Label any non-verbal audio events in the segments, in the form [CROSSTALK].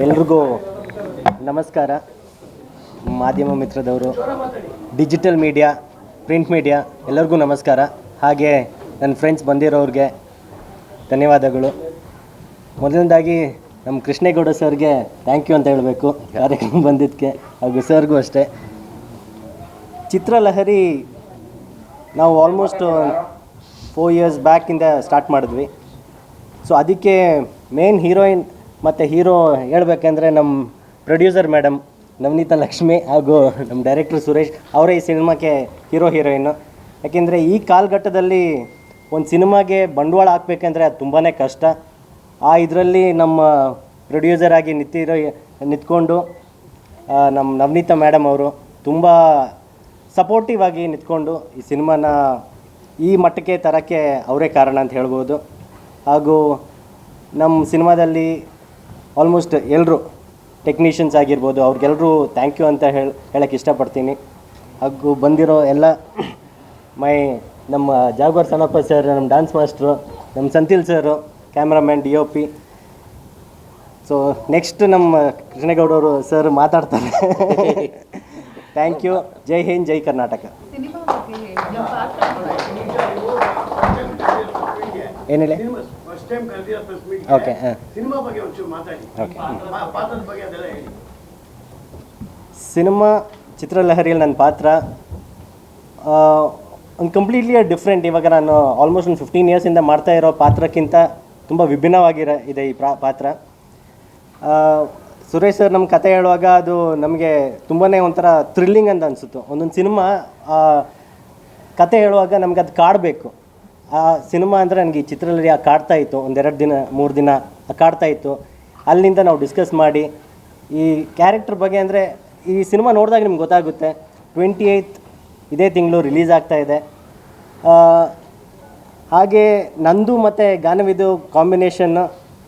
ಎಲ್ರಿಗೂ ನಮಸ್ಕಾರ. ಮಾಧ್ಯಮ ಮಿತ್ರದವರು ಡಿಜಿಟಲ್ ಮೀಡಿಯಾ ಪ್ರಿಂಟ್ ಮೀಡಿಯಾ ಎಲ್ಲರಿಗೂ ನಮಸ್ಕಾರ. ಹಾಗೆ ನನ್ನ ಫ್ರೆಂಡ್ಸ್ ಬಂದಿರೋರಿಗೆ ಧನ್ಯವಾದಗಳು. ಮೊದಲನೇದಾಗಿ ನಮ್ಮ ಕೃಷ್ಣೇಗೌಡ ಸರ್ಗೆ ಥ್ಯಾಂಕ್ ಯು ಅಂತ ಹೇಳಬೇಕು. ಕಾರ್ಯಕ್ರಮ ಬಂದಿದ್ದಕ್ಕೆ ಹಾಗೂ ಸರ್ಗೂ ಅಷ್ಟೇ. ಚಿತ್ರಲಹರಿ ನಾವು ಆಲ್ಮೋಸ್ಟ್ ಫೋರ್ ಇಯರ್ಸ್ ಬ್ಯಾಕಿಂದ ಸ್ಟಾರ್ಟ್ ಮಾಡಿದ್ವಿ. ಸೊ ಅದಕ್ಕೆ ಮೇನ್ ಹೀರೋಯಿನ್ ಮತ್ತು ಹೀರೋ ಹೇಳಬೇಕಂದ್ರೆ ನಮ್ಮ ಪ್ರೊಡ್ಯೂಸರ್ ಮೇಡಮ್ ನವನೀತಾ ಲಕ್ಷ್ಮಿ ಹಾಗೂ ನಮ್ಮ ಡೈರೆಕ್ಟರ್ ಸುರೇಶ್ ಅವರೇ ಈ ಸಿನಿಮಾಕ್ಕೆ ಹೀರೋ ಹೀರೋಯಿನ್ನು ಯಾಕೆಂದರೆ ಈ ಕಾಲಘಟ್ಟದಲ್ಲಿ ಒಂದು ಸಿನಿಮಾಗೆ ಬಂಡವಾಳ ಹಾಕ್ಬೇಕಂದ್ರೆ ಅದು ತುಂಬಾ ಕಷ್ಟ. ಆ ಇದರಲ್ಲಿ ನಮ್ಮ ಪ್ರೊಡ್ಯೂಸರ್ ಆಗಿ ನಿಂತಿರೋ ನಿಂತ್ಕೊಂಡು ನಮ್ಮ ನವನೀತಾ ಮೇಡಮ್ ಅವರು ತುಂಬ ಸಪೋರ್ಟಿವ್ ಆಗಿ ನಿಂತ್ಕೊಂಡು ಈ ಸಿನಿಮಾನ ಈ ಮಟ್ಟಕ್ಕೆ ತರೋಕ್ಕೆ ಅವರೇ ಕಾರಣ ಅಂತ ಹೇಳ್ಬೋದು. ಹಾಗೂ ನಮ್ಮ ಸಿನಿಮಾದಲ್ಲಿ ಆಲ್ಮೋಸ್ಟ್ ಎಲ್ಲರೂ ಟೆಕ್ನಿಷಿಯನ್ಸ್ ಆಗಿರ್ಬೋದು ಅವ್ರಿಗೆಲ್ಲರೂ ಥ್ಯಾಂಕ್ ಯು ಅಂತ ಹೇಳಿ ಹೇಳಕ್ಕೆ ಇಷ್ಟಪಡ್ತೀನಿ. ಹಾಗೂ ಬಂದಿರೋ ಎಲ್ಲ ಮೈ ನಮ್ಮ ಜಾಗವರ್ ಸನಪ್ಪ ಸರ್ ನಮ್ಮ ಡ್ಯಾನ್ಸ್ ಮಾಸ್ಟ್ರು ನಮ್ಮ Senthil sir cameraman D O P so next ನಮ್ಮ ಕೃಷ್ಣೇಗೌಡವರು ಸರ್ ಮಾತಾಡ್ತಾರೆ. [LAUGHS] Thank you Jai Hind Jai Karnataka. Cinema time ಕರೆದಿರೋ press meet okay cinema ಬಗ್ಗೆ ಒಂಚೂರು ಮಾತಾಡಿ. ಓಕೆ ಪಾತ್ರದ ಬಗ್ಗೆ ಅದೆಲ್ಲ ಹೇಳಿ. ಸಿನಿಮಾ ಚಿತ್ರಲಹರಿಯಲ್ಲಿ ನನ್ನ ಪಾತ್ರ ಒಂದು ಕಂಪ್ಲೀಟ್ಲಿ ಡಿಫ್ರೆಂಟ್ ಇವಾಗ ನಾನು ಆಲ್ಮೋಸ್ಟ್ ಒಂದು ಫಿಫ್ಟೀನ್ ಇಯರ್ಸಿಂದ ಮಾಡ್ತಾ ಇರೋ ಪಾತ್ರಕ್ಕಿಂತ ತುಂಬ ವಿಭಿನ್ನವಾಗಿರೋ ಇದೆ ಈ ಪ್ರಾ ಪಾತ್ರ. ಸುರೇಶ್ ಸರ್ ನಮ್ಮ ಕತೆ ಹೇಳುವಾಗ ಅದು ನಮಗೆ ತುಂಬಾ ಒಂಥರ ಥ್ರಿಲ್ಲಿಂಗ್ ಅಂತ ಅನಿಸುತ್ತೆ. ಒಂದೊಂದು ಸಿನಿಮಾ ಕತೆ ಹೇಳುವಾಗ ನಮ್ಗೆ ಅದು ಕಾಡಬೇಕು. ಆ ಸಿನಿಮಾ ಅಂದರೆ ನನಗೆ ಈ ಚಿತ್ರದಲ್ಲಿ ಆ ಕಾಡ್ತಾ ಇತ್ತು, ಒಂದೆರಡು ದಿನ, ಮೂರು ದಿನ ಕಾಡ್ತಾ ಇತ್ತು. ಅಲ್ಲಿಂದ ನಾವು ಡಿಸ್ಕಸ್ ಮಾಡಿ, ಈ ಕ್ಯಾರೆಕ್ಟರ್ ಬಗ್ಗೆ ಅಂದರೆ ಈ ಸಿನಿಮಾ ನೋಡಿದಾಗ ನಿಮ್ಗೆ ಗೊತ್ತಾಗುತ್ತೆ ಟ್ವೆಂಟಿ ಏಯ್ತ್ ಇದೇ ತಿಂಗಳು ರಿಲೀಸ್ ಆಗ್ತಾ ಇದೆ. ಹಾಗೆ ನಂದು ಮತ್ತು ಗಾನವಿದು ಕಾಂಬಿನೇಷನ್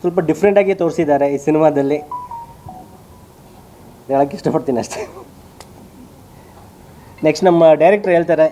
ಸ್ವಲ್ಪ ಡಿಫ್ರೆಂಟಾಗಿ ತೋರಿಸಿದ್ದಾರೆ ಈ ಸಿನಿಮಾದಲ್ಲಿ. ಹೇಳೋಕ್ಕೆ ಇಷ್ಟಪಡ್ತೀನಿ ಅಷ್ಟೇ. ನೆಕ್ಸ್ಟ್ ನಮ್ಮ ಡೈರೆಕ್ಟರ್ ಹೇಳ್ತಾರೆ